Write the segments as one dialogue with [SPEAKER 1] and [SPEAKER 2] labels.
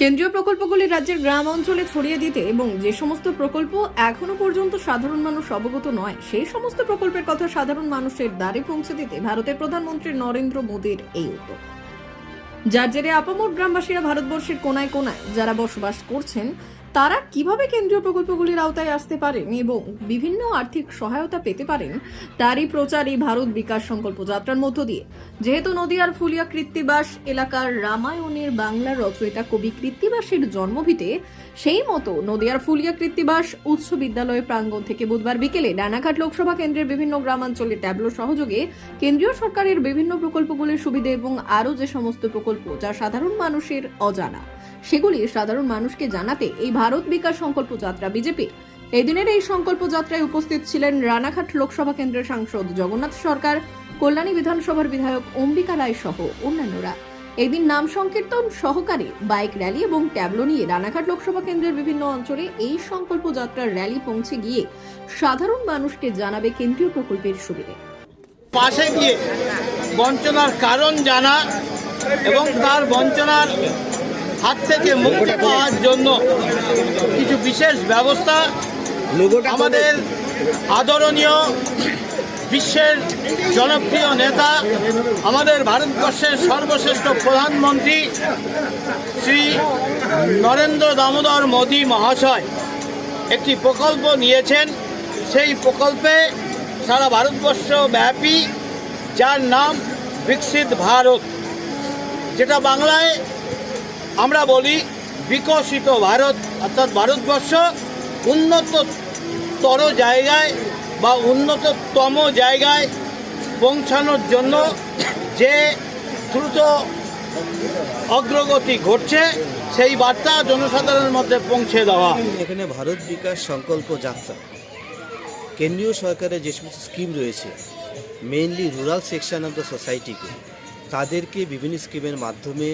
[SPEAKER 1] কেন্দ্রীয় প্রকল্পগুলি রাজ্যের গ্রাম অঞ্চলে ছড়িয়ে দিতে এবং যে সমস্ত প্রকল্প এখনও পর্যন্ত সাধারণ মানুষ অবগত নয়, সেই সমস্ত প্রকল্পের কথা সাধারণ মানুষের দ্বারে পৌঁছে দিতে ভারতের প্রধানমন্ত্রী নরেন্দ্র মোদীর এই উদ্যোগ। যার জেরে আপামোট গ্রামবাসীরা ভারতবর্ষের কোনায় কোনায় যারা বসবাস করছেন তারা কীভাবে কেন্দ্রীয় প্রকল্পগুলির আওতায় আসতে পারেন এবং বিভিন্ন আর্থিক সহায়তা পেতে পারেন, তারই প্রচার এই ভারত বিকাশ সংকল্প যাত্রার মধ্য দিয়ে। যেহেতু নদিয়ার ফুলিয়া কৃত্তিবাস এলাকার রামায়ণের বাংলা রচয়িতা কবি কৃত্তিবাসের জন্মভিটে, সেই মতো নদিয়ার ফুলিয়া কৃত্তিবাস উচ্চ বিদ্যালয় প্রাঙ্গণ থেকে বুধবার বিকেলে ডানাঘাট লোকসভা কেন্দ্রের বিভিন্ন গ্রামাঞ্চলে ট্যাবলো সহযোগে কেন্দ্রীয় সরকারের বিভিন্ন প্রকল্পগুলির সুবিধে এবং আরও যে সমস্ত প্রকল্প, যা সাধারণ মানুষের অজানা। সেগুলি সাধারণ মানুষকে জানাতে এই ভারত বিকাশ সংকল্প যাত্রা বিজেপির এদিনের এই সংকল্প যাত্রায় উপস্থিত ছিলেন রানাঘাট লোকসভা কেন্দ্রের সাংসদ জগন্নাথ সরকার, কল্যাণী বিধানসভার বিধায়ক অম্বিকা রায় সহ অন্যান্যরা। এদিন নাম সংকীর্তন, সহকারে বাইক র্যালি এবং ট্যাবলো নিয়ে রানাঘাট লোকসভা কেন্দ্রের বিভিন্ন অঞ্চলে এই সংকল্প যাত্রার র্যালি পৌঁছে গিয়ে সাধারণ মানুষকে জানাবে কেন্দ্রীয় প্রকল্পের সুবিধে।
[SPEAKER 2] পাশে গিয়ে বঞ্চনার কারণ জানা এবং তার বঞ্চনার হাত থেকে মুক্তি পাওয়ার জন্য কিছু বিশেষ ব্যবস্থা আমাদের আদরণীয় বিশ্বের জনপ্রিয় নেতা আমাদের ভারতবর্ষের সর্বশ্রেষ্ঠ প্রধানমন্ত্রী শ্রী নরেন্দ্র দামোদর মোদী মহাশয় একটি প্রকল্প নিয়েছেন। সেই প্রকল্পে সারা ভারতবর্ষ ব্যাপী যার নাম বিকশিত ভারত যেটা বাংলায় আমরা বলি বিকশিত ভারত, অর্থাৎ ভারতবর্ষ উন্নততর জায়গায় বা উন্নততম জায়গায় পৌঁছানোর জন্য যে দ্রুত অগ্রগতি ঘটছে, সেই বার্তা জনসাধারণের মধ্যে পৌঁছে দেওয়া।
[SPEAKER 3] এখানে ভারত বিকাশ সংকল্প যাত্রা। কেন্দ্রীয় সরকারের যে সমস্ত স্কিম রয়েছে mainly rural section of the সোসাইটিকে তাদেরকে বিভিন্ন স্কিমের মাধ্যমে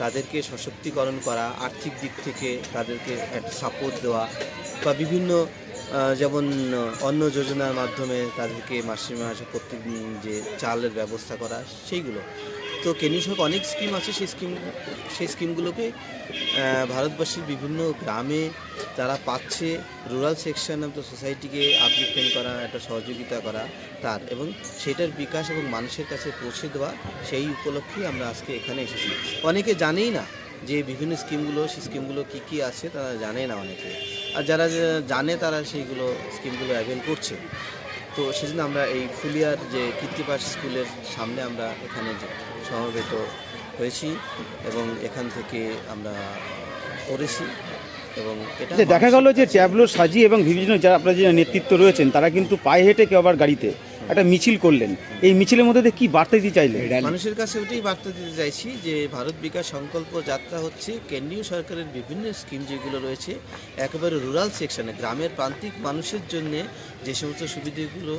[SPEAKER 3] তাদেরকে সশক্তিকরণ করা, আর্থিক দিক থেকে তাদেরকে একটা সাপোর্ট দেওয়া বা বিভিন্ন যেমন অন্য যোজনার মাধ্যমে তাদেরকে মাসে মাসে প্রত্যেকদিন যে চালের ব্যবস্থা করা, সেইগুলো। তো কেন্দ্রীয় সরকার অনেক স্কিম আছে, সেই স্কিম সেই স্কিমগুলোকে ভারতবর্ষের বিভিন্ন গ্রামে যারা পাচ্ছে রুরাল সেকশন অফ দ্য সোসাইটিকে আপলিফমেন্ট করা, একটা সহযোগিতা করা তার। এবং সেটার বিকাশ এবং মানুষের কাছে পৌঁছে দেওয়া সেই উপলক্ষেই আমরা আজকে এখানে এসেছি। অনেকে জানেই না যে বিভিন্ন স্কিমগুলো, সেই স্কিমগুলো কী কী আছে তারা জানে না অনেকে। আর যারা জানে তারা সেইগুলো স্কিমগুলো অ্যাভেল করছে। তো সেজন্য আমরা এই ফুলিয়ার যে কীর্তিপাস স্কুলের সামনে আমরা এখানে সমবেত হয়েছি এবং এখান থেকে আমরা করেছি। এবং এটা
[SPEAKER 4] দেখা গেল যে ট্যাবলো সাজিয়ে এবং বিভিন্ন যারা আপনার যে নেতৃত্ব রয়েছেন তারা কিন্তু পায়ে হেঁটে কেউ আবার গাড়িতে একটা মিছিল করলেন এই মিছিলের মধ্যে কি বার্তা দিতে চাইলেন
[SPEAKER 3] মানুষের কাছে ওটাই বার্তা দিতে চাইছি যে ভারত বিকাশ সংকল্প যাত্রা হচ্ছে কেন্দ্রীয় সরকারের বিভিন্ন স্কিম যেগুলো রয়েছে একেবারে রুরাল সেকশনে গ্রামের প্রান্তিক মানুষের জন্য যে সমস্ত সুবিধাগুলো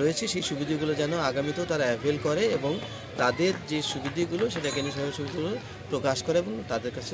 [SPEAKER 3] রয়েছে সেই সুবিধাগুলো যেন আগামীতেও তারা অ্যাভেল করে এবং তাদের যে সুবিধাগুলো সেটা কেন্দ্রীয় সুবিধাগুলো প্রকাশ করে এবং তাদের কাছে।